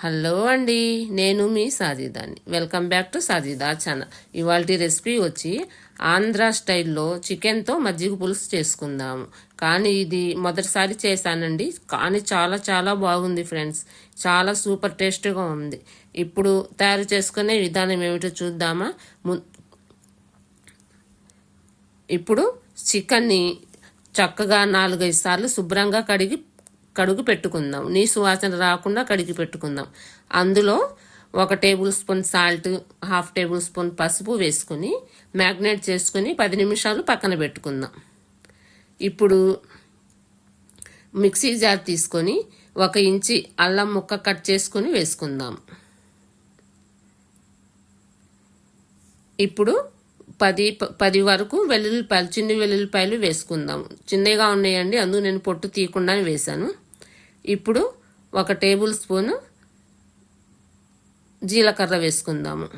Hello అండి నేను మీ సాజీదాన్ని welcome back to Sajida channel ఇవాళ రెసిపీ వచ్చి ఆంధ్ర స్టైల్లో చికెన్తో మజ్జిగ పులుసు చేసుకుందాము. కానీ ఇది మొదటిసారి చేశానండి. కానీ చాలా చాలా బాగుంది ఫ్రెండ్స్. చాలా సూపర్ టేస్ట్గా ఉంది. ఇప్పుడు తయారు చేసుకునే విధానం ఏమిటో చూద్దామా? ఇప్పుడు చికెన్ని చక్కగా నాలుగైదు సార్లు శుభ్రంగా కడిగి కడుగు పెట్టుకుందాం. నీ సువాసన రాకుండా కడిగి పెట్టుకుందాం. అందులో ఒక table spoon salt half table spoon పసుపు వేసుకుని మ్యాగ్నేట్ చేసుకుని పది నిమిషాలు పక్కన పెట్టుకుందాం. ఇప్పుడు మిక్సీ జార్ తీసుకొని ఒక ఇంచి అల్లం ముక్క కట్ చేసుకుని వేసుకుందాం. ఇప్పుడు పది పది వరకు వెల్లుల్లిపాయలు చిన్ని వెల్లుల్లిపాయలు వేసుకుందాం. చిన్నగా ఉన్నాయండి అందుకు నేను పొట్టు తీయకుండా వేశాను. ఇప్పుడు ఒక టేబుల్ స్పూను జీలకర్ర వేసుకుందాము.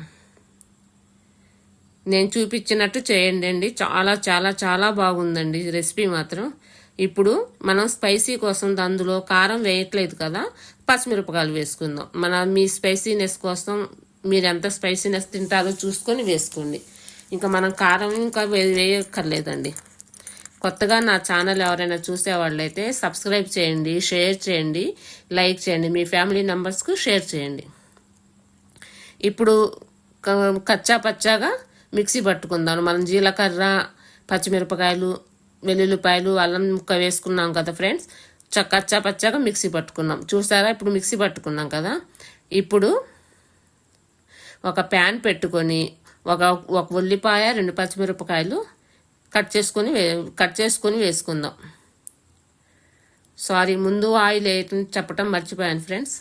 నేను చూపించినట్టు చేయండి అండి. చాలా చాలా చాలా బాగుందండి రెసిపీ మాత్రం. ఇప్పుడు మనం స్పైసీ కోసం అందులో కారం వేయట్లేదు కదా పచ్చిమిరపకాయలు వేసుకుందాం. మన మీ స్పైసీనెస్ కోసం మీరు ఎంత స్పైసీనెస్ తింటారో చూసుకొని వేసుకోండి. ఇంకా మనం కారం ఇంకా వేయక్కర్లేదండి. కొత్తగా నా ఛానల్ ఎవరైనా చూసేవాళ్ళైతే సబ్స్క్రైబ్ చేయండి షేర్ చేయండి లైక్ చేయండి మీ ఫ్యామిలీ మెంబర్స్కు షేర్ చేయండి. ఇప్పుడు కచ్చా పచ్చాగా మిక్సీ పట్టుకుందాం. మనం జీలకర్ర పచ్చిమిరపకాయలు వెల్లుల్లిపాయలు అల్లం ముక్క వేసుకున్నాం కదా ఫ్రెండ్స్. చ కచ్చా పచ్చాగా మిక్సీ పట్టుకున్నాం. చూసారా? ఇప్పుడు మిక్సీ పట్టుకున్నాం కదా. ఇప్పుడు ఒక ప్యాన్ పెట్టుకొని ఒక ఒక ఉల్లిపాయ రెండు పచ్చిమిరపకాయలు కట్ చేసుకొని కట్ చేసుకొని వేసుకుందాం. సారీ ముందు ఆయిల్ వేయటం చెప్పటం మర్చిపోయాను ఫ్రెండ్స్.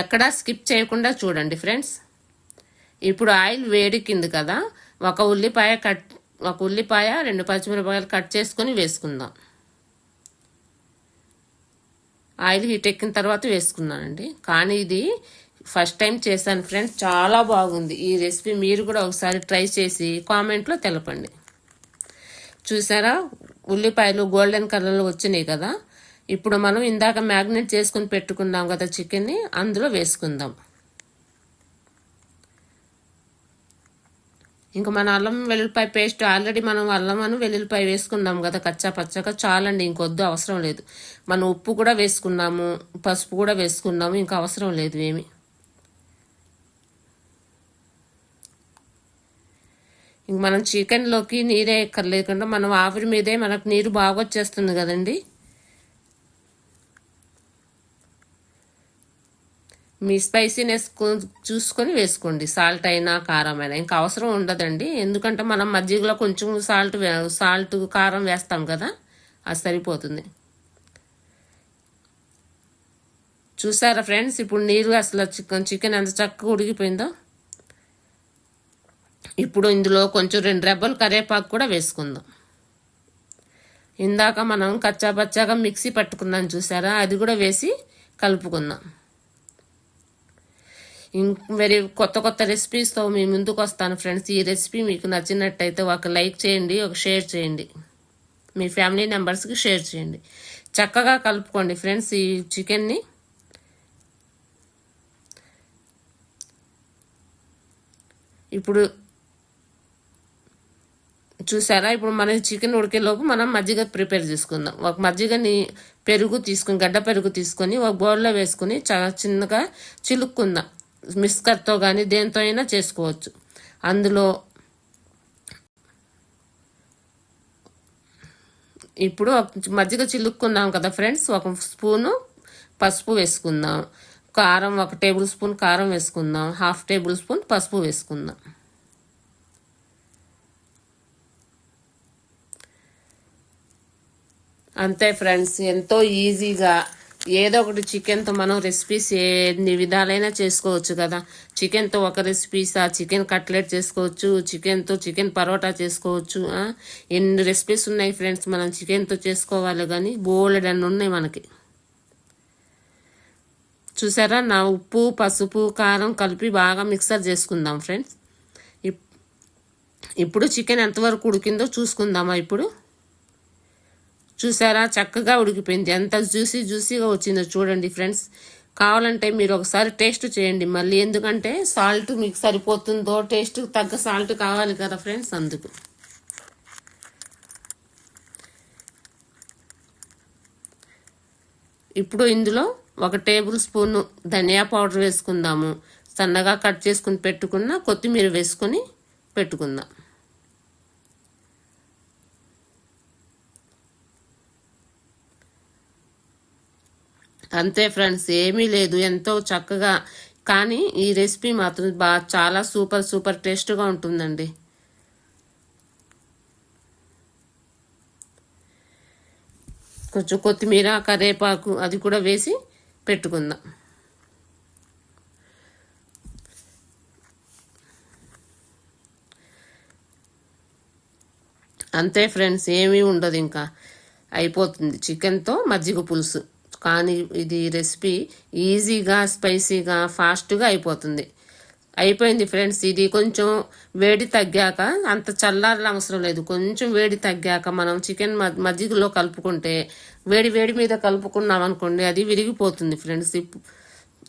ఎక్కడా స్కిప్ చేయకుండా చూడండి ఫ్రెండ్స్. ఇప్పుడు ఆయిల్ వేడికింది కదా ఒక ఉల్లిపాయ కట్ ఒక ఉల్లిపాయ రెండు పచ్చిమిరపాయలు కట్ చేసుకొని వేసుకుందాం. ఆయిల్ హీట్ ఎక్కిన తర్వాత వేసుకున్నానండి కానీ ఇది ఫస్ట్ టైం చేశాను ఫ్రెండ్స్. చాలా బాగుంది. ఈ రెసిపీ మీరు కూడా ఒకసారి ట్రై చేసి కామెంట్లో తెలపండి. చూసారా? ఉల్లిపాయలు గోల్డెన్ కలర్లో వచ్చినాయి కదా? ఇప్పుడు మనం ఇందాక మ్యాగ్నెట్ చేసుకుని పెట్టుకున్నాం కదా చికెన్ని అందులో వేసుకుందాం. ఇంకా మన అల్లం వెల్లుల్లిపాయ పేస్ట్ ఆల్రెడీ మనం అల్లం అని వెల్లుల్లిపాయ వేసుకున్నాం కదా కచ్చా పచ్చగా చాలండి ఇంకొద్దు అవసరం లేదు. మనం ఉప్పు కూడా వేసుకున్నాము పసుపు కూడా వేసుకున్నాము ఇంకా అవసరం లేదు ఏమి. మనం చికెన్లోకి నీరే ఎక్కర్లేకుండా మనం ఆవిరి మీదే మనకు నీరు బాగా వచ్చేస్తుంది కదండి. మీ స్పైసీనెస్ చూసుకొని వేసుకోండి. సాల్ట్ అయినా కారం అయినా. ఇంకా అవసరం ఉండదండి. ఎందుకంటే మనం మజ్జిగలో కొంచెం సాల్ట్ సాల్ట్ కారం వేస్తాం కదా. అది సరిపోతుంది. చూసారా ఫ్రెండ్స్? ఇప్పుడు నీరు అసలు చికెన్ చికెన్ ఎంత చక్కగా ఉడికిపోయిందో. ఇప్పుడు ఇందులో కొంచెం రెండు రెబ్బలు కరివేపాకు కూడా వేసుకుందాం. ఇందాక మనం కచ్చాపచ్చాగా మిక్సీ పట్టుకున్నాం చూసారా? అది కూడా వేసి కలుపుకుందాం. ఇం- మరి కొత్త కొత్త రెసిపీస్తో మీ ముందుకు వస్తాను ఫ్రెండ్స్. ఈ రెసిపీ మీకు నచ్చినట్టయితే ఒక లైక్ చేయండి ఒక షేర్ చేయండి. మీ ఫ్యామిలీ మెంబర్స్కి షేర్ చేయండి. చక్కగా కలుపుకోండి ఫ్రెండ్స్ ఈ చికెన్ని ఇప్పుడు చూసారా? ఇప్పుడు మనం చికెన్ ఉడికేలోపు మనం మజ్జిగ ప్రిపేర్ చేసుకుందాం. ఒక మజ్జిగని పెరుగు తీసుకుని గడ్డ పెరుగు తీసుకొని ఒక బౌల్లో వేసుకుని చాలా చిన్నగా చిలుక్కుందాం. మిస్కర్తో కానీ దేంతో అయినా చేసుకోవచ్చు. అందులో ఇప్పుడు ఒక మజ్జిగ చిలుక్కున్నాం కదా ఫ్రెండ్స్? ఒక స్పూను పసుపు వేసుకుందాం. కారం ఒక టేబుల్ స్పూన్ కారం వేసుకుందాం. హాఫ్ టేబుల్ స్పూన్ పసుపు వేసుకుందాం. అంతే ఫ్రెండ్స్ ఎంతో ఈజీగా ఏదో ఒకటి చికెన్తో మనం రెసిపీస్ ఎన్ని విధాలైనా చేసుకోవచ్చు కదా. చికెన్తో ఒక రెసిపీస్? ఆ చికెన్ కట్లెట్ చేసుకోవచ్చు చికెన్తో చికెన్ పరోటా చేసుకోవచ్చు ఎన్ని రెసిపీస్ ఉన్నాయి ఫ్రెండ్స్ మనం చికెన్తో చేసుకోవాలి కానీ బోలెడ్ అన్ని ఉన్నాయి మనకి. చూసారా? నా ఉప్పు పసుపు కారం కలిపి బాగా మిక్సర్ చేసుకుందాం ఫ్రెండ్స్. ఇప్- ఇప్పుడు చికెన్ ఎంతవరకు ఉడికిందో చూసుకుందామా ఇప్పుడు? చూసారా? చక్కగా ఉడికిపోయింది. ఎంత జ్యూసీ జ్యూసీగా వచ్చిందో చూడండి ఫ్రెండ్స్. కావాలంటే మీరు ఒకసారి టేస్ట్ చేయండి. మళ్ళీ ఎందుకంటే సాల్ట్ మీకు సరిపోతుందో టేస్ట్ తగ్గ సాల్ట్ కావాలి కదా ఫ్రెండ్స్ అందుకు. ఇప్పుడు ఇందులో ఒక టేబుల్ స్పూన్ ధనియా పౌడర్ వేసుకుందాము. సన్నగా కట్ చేసుకుని పెట్టుకున్న కొత్తిమీర వేసుకొని పెట్టుకుందాం. అంతే ఫ్రెండ్స్ ఏమీ లేదు. ఎంతో చక్కగా. కానీ ఈ రెసిపీ మాత్రం బాగా చాలా సూపర్ సూపర్ టేస్ట్గా ఉంటుందండి. కొంచెం కొత్తిమీర కరివేపాకు అది కూడా వేసి పెట్టుకుందాం. అంతే ఫ్రెండ్స్ ఏమీ ఉండదు ఇంకా. అయిపోతుంది. చికెన్తో మజ్జిగ పులుసు. కానీ ఇది రెసిపీ ఈజీగా స్పైసీగా ఫాస్ట్గా అయిపోతుంది. అయిపోయింది ఫ్రెండ్స్. ఇది కొంచెం వేడి తగ్గాక అంత చల్లారల అవసరం లేదు. కొంచెం వేడి తగ్గాక మనం చికెన్ మజ్జిగలో కలుపుకుంటే వేడి వేడి మీద కలుపుకున్నాం అనుకోండి అది విరిగిపోతుంది ఫ్రెండ్స్.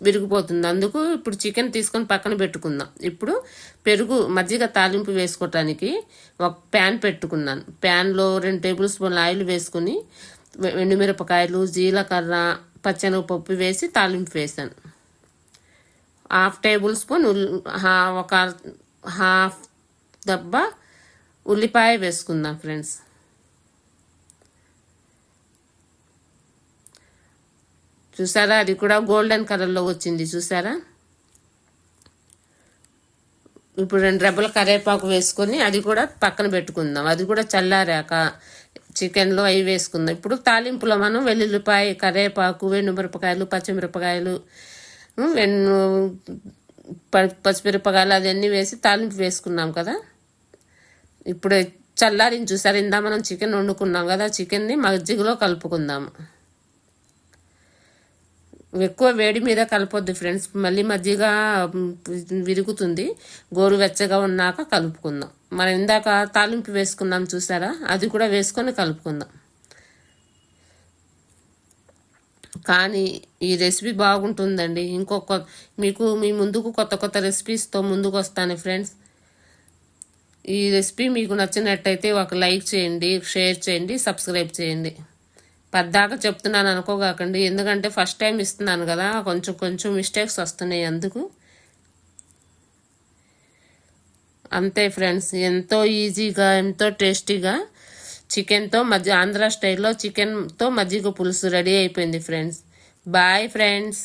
విరిగిపోతుంది. అందుకు ఇప్పుడు చికెన్ తీసుకొని పక్కన పెట్టుకుందాం. ఇప్పుడు పెరుగు మజ్జిగ తాలింపు వేసుకోవటానికి ఒక ప్యాన్ పెట్టుకున్నాను. ప్యాన్లో రెండు టేబుల్ స్పూన్ల ఆయిల్ వేసుకుని ఎండుమిరపకాయలు జీలకర్ర పచ్చెనగపప్పు వేసి తాలింపు వేసాను హాఫ్ టేబుల్ స్పూన్ ఒక హాఫ్ దబ్బ ఉల్లిపాయ వేసుకుందాం ఫ్రెండ్స్. చూసారా? అది కూడా గోల్డెన్ కలర్లో వచ్చింది. చూసారా? ఇప్పుడు రెండు రెబ్బల కరివేపాకు వేసుకొని అది కూడా పక్కన పెట్టుకుందాం. అది కూడా చల్లారాక చికెన్లో అవి వేసుకుందాం. ఇప్పుడు తాలింపులో మనం వెల్లుల్లిపాయ కరివేపాకు మిరపకాయలు పచ్చిమిరపకాయలు వెన్ను పచ్చిమిరపకాయలు అవన్నీ వేసి తాలింపు వేసుకున్నాం కదా. ఇప్పుడు చల్లారిని చూసారు? ఇందా మనం చికెన్ వండుకున్నాం కదా చికెన్ని మజ్జిగలో కలుపుకుందాము ఎక్కువ వేడి మీద కలపొద్దు ఫ్రెండ్స్. మళ్ళీ మజ్జిగ విరుగుతుంది. గోరువెచ్చగా ఉన్నాక కలుపుకుందాం. మనం ఇందాక తాలింపు వేసుకున్నాం చూసారా? అది కూడా వేసుకొని కలుపుకుందాం. కానీ ఈ రెసిపీ బాగుంటుందండి. ఇంకొక మీకు మీ ముందుకు కొత్త కొత్త రెసిపీస్తో ముందుకు వస్తాను ఫ్రెండ్స్ ఈ రెసిపీ మీకు నచ్చినట్టయితే ఒక లైక్ చేయండి షేర్ చేయండి సబ్స్క్రైబ్ చేయండి. పద్దాక చెప్తున్నాను అనుకోగాకండి. ఎందుకంటే ఫస్ట్ టైం ఇస్తున్నాను కదా కొంచెం కొంచెం మిస్టేక్స్ వస్తున్నాయి అందుకు. అంతే ఫ్రెండ్స్ ఎంతో ఈజీగా ఎంతో టేస్టీగా చికెన్తో మజ్జి ఆంధ్ర స్టైల్లో చికెన్తో మజ్జిగ పులుసు రెడీ అయిపోయింది ఫ్రెండ్స్. Bye friends.